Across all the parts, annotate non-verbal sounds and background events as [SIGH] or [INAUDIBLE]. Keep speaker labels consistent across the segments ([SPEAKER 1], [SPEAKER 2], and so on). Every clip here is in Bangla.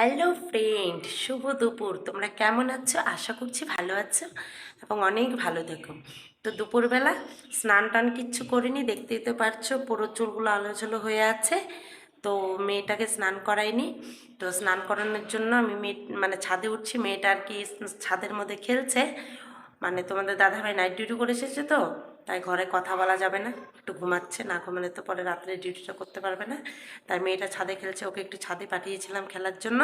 [SPEAKER 1] হ্যালো ফ্রেন্ড, শুভ দুপুর। তোমরা কেমন আছো? আশা করছি ভালো আছো এবং অনেক ভালো থেকো। তো দুপুরবেলা স্নান টান কিচ্ছু করিনি, দেখতেই তো পারছ পুরো চুলগুলো আলোচলো হয়ে আছে। তো মেয়েটাকে স্নান করাইনি। তো স্নান করানোর জন্য আমি মেয়ে মানে ছাদে উঠছি, মেয়েটা আর কি ছাদের মধ্যে খেলছে। মানে তোমাদের দাদাভাই নাইট ডিউটি করে এসেছে তো তাই ঘরে কথা বলা যাবে না। একটু ঘুমাচ্ছে, না ঘুমালে তো পরে রাত্রে ডিউটিটা করতে পারবে না। তাই মেয়েটা ছাদে খেলছে, ওকে একটু ছাদে পাঠিয়েছিলাম খেলার জন্য।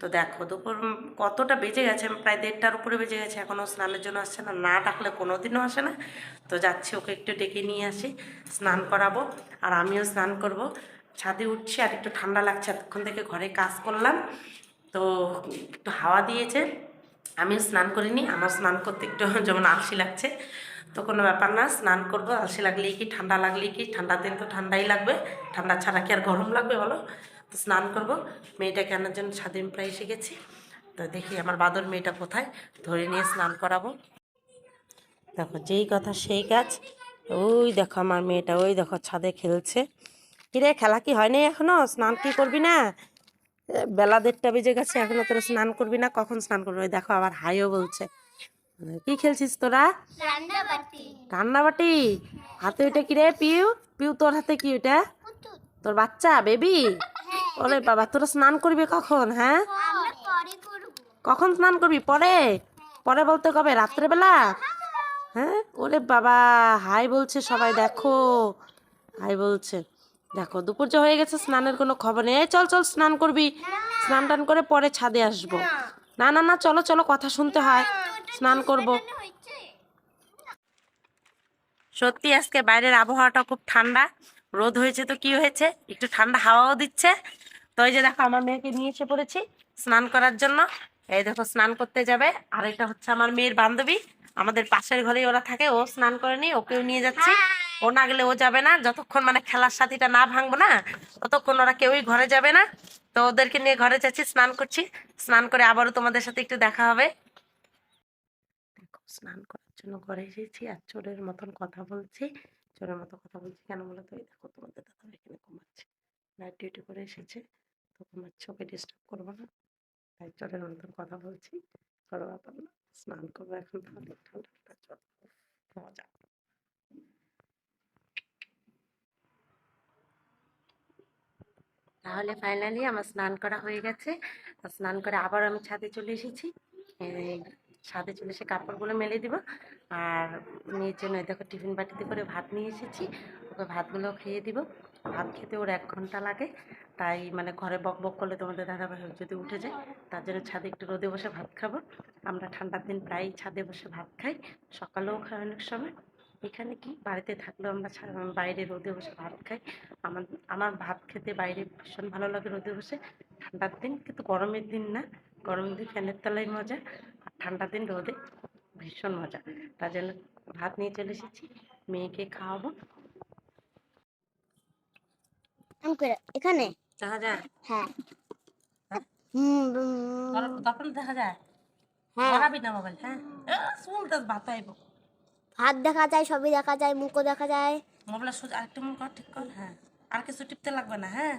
[SPEAKER 1] তো দেখো, দুপুর কতটা বেজে গেছে? প্রায় দেড়টার উপরে বেজে গেছে, এখনও স্নানের জন্য আসছে না। না ডাকলে কোনো দিনও আসে না। তো যাচ্ছি, ওকে একটু ডেকে নিয়ে আসি, স্নান করাবো। আর আমিও স্নান করব। ছাদে উঠছি, আর একটু ঠান্ডা লাগছে, এতক্ষণ থেকে ঘরে কাজ করলাম। তো একটু হাওয়া দিয়েছে। আমি স্নান করিনি, আমার স্নান করতে একটু [LAUGHS] যেমন আলসি লাগছে। তো কোনো ব্যাপার না, স্নান করব, আলসি লাগলেই কি, ঠান্ডা লাগলেই কি, ঠান্ডা দিন তো ঠান্ডাই লাগবে, ঠান্ডা ছাড়া কি আর গরম লাগবে বলো? তো স্নান করব, মেয়েটাকে আনার জন্য স্বাধীন প্রায় এসে গেছি। তো দেখি আমার বাদর মেয়েটা কোথায়, ধরে নিয়ে স্নান করাবো। দেখো যেই কথা সেই কাজ, ওই দেখো আমার মেয়েটা, ওই দেখো ছাদে খেলছে। কিরে, খেলা কি হয়নি এখনও? স্নান কি করবি না? বেলা দেড়টা বেজে গেছে এখনও তোরা স্নান করবি না? কখন স্নান করবি? দেখো আবার হাইও বলছে। কি খেলছিস তোরা?
[SPEAKER 2] রান্নাবাটি।
[SPEAKER 1] রান্নাবাটি? হাতে ওইটা কি রে? পিউ? পিউ তোর হাতে কি ওইটা? তোর বাচ্চা বেবি? ওরে বাবা তোরা স্নান করবি কখন হ্যাঁ? কখন স্নান করবি? পরে? পরে বলতে কবে? রাত্রেবেলা? হ্যাঁ? ওরে বাবা হাই বলছে সবাই দেখো। হাই বলছে। দেখো, দুপুর যে হয়ে গেছে, স্নানের কোনো খবর নেই। চল চল, স্নান করবি। স্নান টান করে পরে ছাদে আসব। না না না, চলো চলো, কথা শুনতে হয়। স্নান করব। সত্যি আজকে বাইরের আবহাওয়াটা খুব ঠান্ডা। রোদ হয়েছে তো কি হয়েছে? একটু ঠান্ডা হাওয়াও দিচ্ছে। তো এই যে দেখো, আমার মেয়েকে নিয়ে এসে পড়েছি স্নান করার জন্য। এই দেখো, স্নান করতে যাবে। আর এটা হচ্ছে আমার মেয়ের বান্ধবী। আমাদের পাশের ঘরেই ওরা থাকে, ও স্নান করেনি ওকেও নিয়ে যাচ্ছি। ও না গেলে ও যাবে না। যতক্ষণ মানে খেলার সাথীটা না ভাঙবো না, ততক্ষণ ওরা কেউই ঘরে যাবে না। তো ওদেরকে নিয়ে ঘরে যাচ্ছি, স্নান করছি। স্নান করে আবারও তোমাদের সাথে একটু দেখা হবে। স্নান করার জন্য ঘরে এসেছি আর চোরের মতন কথা বলছি। চোরের মতো কথা বলছি কেন বলো তো? দেখো, তোমাদের দাদা এখানে ঘুমাচ্ছে। নাইট ডিউটি করে এসেছে। তো ঘুমাচ্ছে ওকে ডিস্টার্ব করব না। তাই চোরের মতন কথা বলছি। ব্যাপার না স্নান করব এখন। ঠান্ডা ঠান্ডা চল মজা। তাহলে ফাইনালি আমার স্নান করা হয়ে গেছে। স্নান করে আবার আমি ছাদে চলে এসেছি। ছাদে চলে এসে কাপড়গুলো মেলে দিব। আর মেয়ের জন্য দেখো টিফিন বাটিতে করে ভাত নিয়ে এসেছি। ওকে ভাতগুলো খেয়ে দিব। ভাত খেতে ওর এক ঘণ্টা লাগে। তাই মানে ঘরে বক বক করলে তোমাদের দাদা ভাই যদি উঠে যায়, তার জন্য ছাদে একটু রোদে বসে ভাত খাব। আমরা ঠান্ডার দিন প্রায়ই ছাদে বসে ভাত খাই। সকালেও খাই অনেক সময়। এখানে কি? বাড়িতে থাকলেও আমরা বাইরে রোদে বসে ভাত খাই। আমার আমার ভাত খেতে বাইরে ভীষণ ভালো লাগে রোদে বসে। ঠান্ডার দিন কিন্তু গরমের দিন না। গরমের দিন ফ্যানের তলায় মজা। আর ঠান্ডার দিন রোদে ভীষণ মজা। তার জন্য ভাত নিয়ে চলে এসেছি। মেয়েকে খাওয়াবো।
[SPEAKER 2] এখানে?
[SPEAKER 1] দেখা যায়।
[SPEAKER 2] হ্যাঁ।
[SPEAKER 1] হ্যাঁ? তখন দেখা যায়।
[SPEAKER 2] হ্যাঁ।
[SPEAKER 1] মোবাইল হ্যাঁ। শুন তো ভাত আইব
[SPEAKER 2] হাত দেখা যায় সবই দেখা যায় মুখও দেখা যায়।
[SPEAKER 1] মোবাইল সোজা আরেকটু মন কর ঠিক কর। হ্যাঁ। আর কিছু টিপতে লাগবে না হ্যাঁ?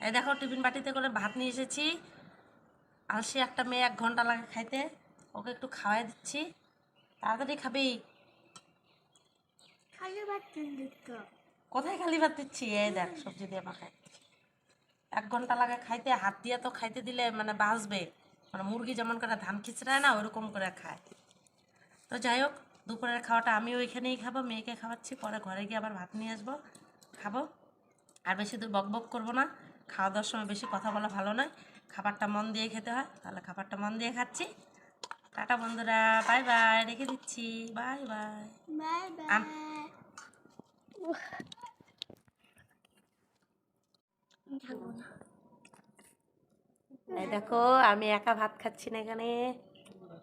[SPEAKER 1] এই দেখো টিফিন বাটিতে করে ভাত নিয়ে এসেছি। আলসি একটা মেয়ে এক ঘণ্টা লাগে খাইতে। ওকে একটু খাওয়াই দিচ্ছি। তাড়াতাড়ি খাবি।
[SPEAKER 2] খালি ভাত
[SPEAKER 1] কোথায় খালি ভাত দিচ্ছি? এই দেখ সবজি দিয়ে মাখাই এক ঘণ্টা লাগে খাইতে হাত দিয়ে তো খাইতে দিলে মানে বাঁচবে। মানে মুরগি যেমন করে ধান খিচড়ায় না ওরকম করে খায়। তো যাই হোক দুপুরের খাওয়াটা আমি ওইখানেই খাব মেয়েকে খাওয়াচ্ছি পরে ঘরে গিয়ে আবার ভাত নিয়ে আসব খাব। আর বেশি দূর বক বক করব না খাওয়া দাওয়ার সময় বেশি কথা বলা ভালো নয়। খাবারটা মন দিয়ে খেতে হয় তাহলে খাবারটা মন দিয়ে খাচ্ছি। টাটা বন্ধুরা বাই বাই রেখে দিচ্ছি বাই বাই।
[SPEAKER 2] বাই।
[SPEAKER 1] এই দেখো আমি একা ভাত খাচ্ছি না এখানে।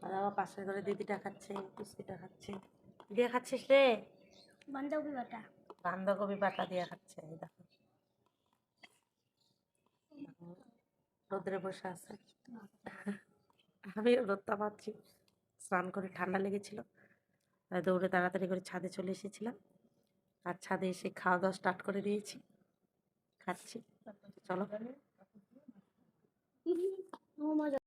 [SPEAKER 1] আর আমার পাশের ঘরে দিদিটা খাচ্ছে পুষ্পিটা খাচ্ছে। দিয়ে খাচ্ছিস রে?
[SPEAKER 2] বান্ধবী বাটা।
[SPEAKER 1] বাঁধাকপি বাটা দিয়ে খাচ্ছে এই দেখো। রোদ্রে বসে আছে। আমি রোদটা পাচ্ছি। স্নান করে ঠান্ডা লেগেছিল। দৌড়ে তাড়াতাড়ি করে ছাদে চলে এসেছিলাম। আর ছাদে এসে খাওয়া দাওয়া স্টার্ট করে দিয়েছি। খাচ্ছি। চলো।
[SPEAKER 2] Ih, mau.